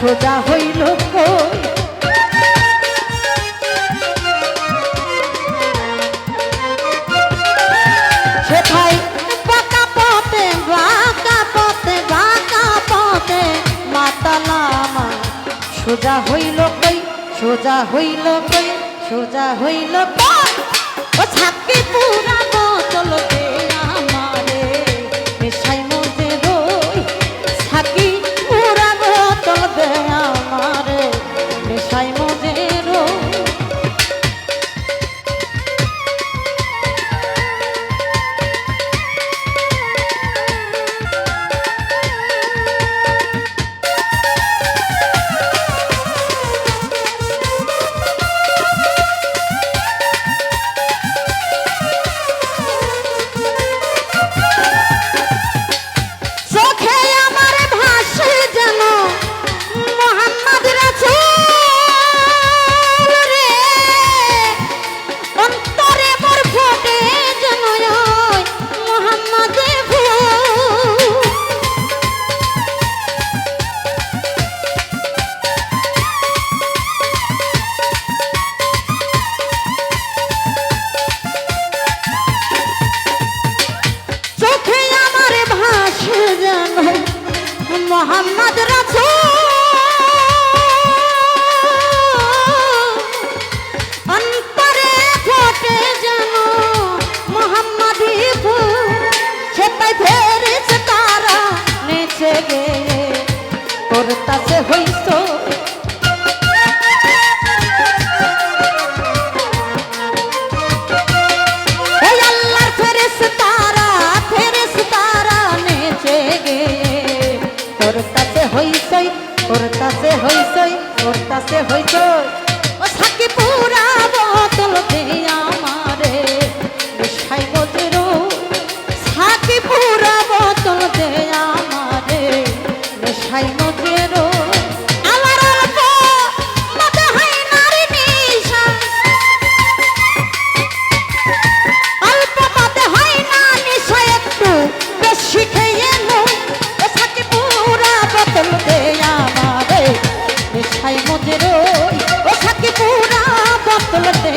সোজা হইল পথে সোজা হইল কই? সোজা হইল কই? সোজা হইল কই? ও ছাপকে পুরা বোতল Simon. মোহাম্মদ রাসূল তোর কাছে হইছই তোর কাছে হইছই